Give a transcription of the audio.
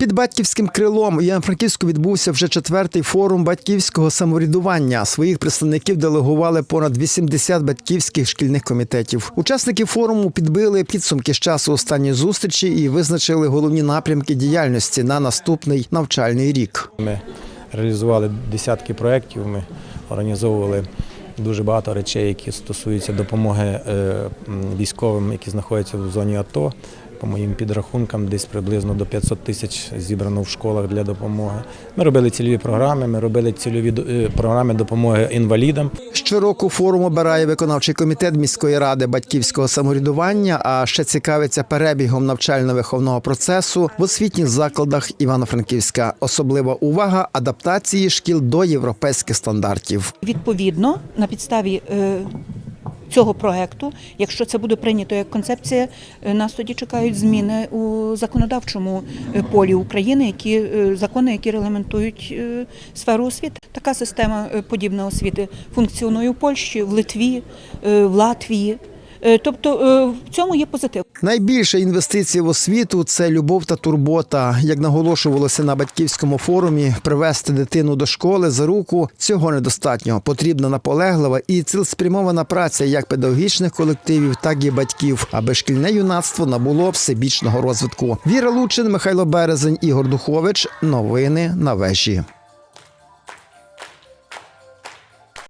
Під батьківським крилом у Івано-Франківську відбувся вже четвертий форум батьківського самоврядування. Своїх представників делегували понад 80 батьківських шкільних комітетів. Учасники форуму підбили підсумки з часу останньої зустрічі і визначили головні напрямки діяльності на наступний навчальний рік. Ми реалізували десятки проєктів, ми організовували дуже багато речей, які стосуються допомоги е, військовим, які знаходяться в зоні АТО. По моїм підрахункам, десь приблизно до 500 тисяч зібрано в школах для допомоги. Ми робили цільові програми, ми робили цільові е, програми допомоги інвалідам. Щороку форум обирає виконавчий комітет міської ради батьківського самоврядування, а ще цікавиться перебігом навчально-виховного процесу в освітніх закладах Івано-Франківська. Особлива увага адаптації шкіл до європейських стандартів. Відповідно, на підставі е, цього проекту, якщо це буде прийнято як концепція, е, нас тоді чекають зміни у законодавчому е, полі України, які е, закони, які регламентують сферу освіти. Така система подібна освіти функціонує в Польщі, в Литві, в Латвії. Е, Тобто е, в цьому є позитив. Найбільше інвестицій в освіту це любов та турбота. Як наголошувалося на батьківському форумі, привести дитину до школи за руку цього недостатньо. Потрібна наполеглива і цілеспрямована праця як педагогічних колективів, так і батьків, аби шкільне юнацтво набуло всебічного розвитку. Віра Лучин, Михайло Березень, Ігор Духович. Новини на вежі.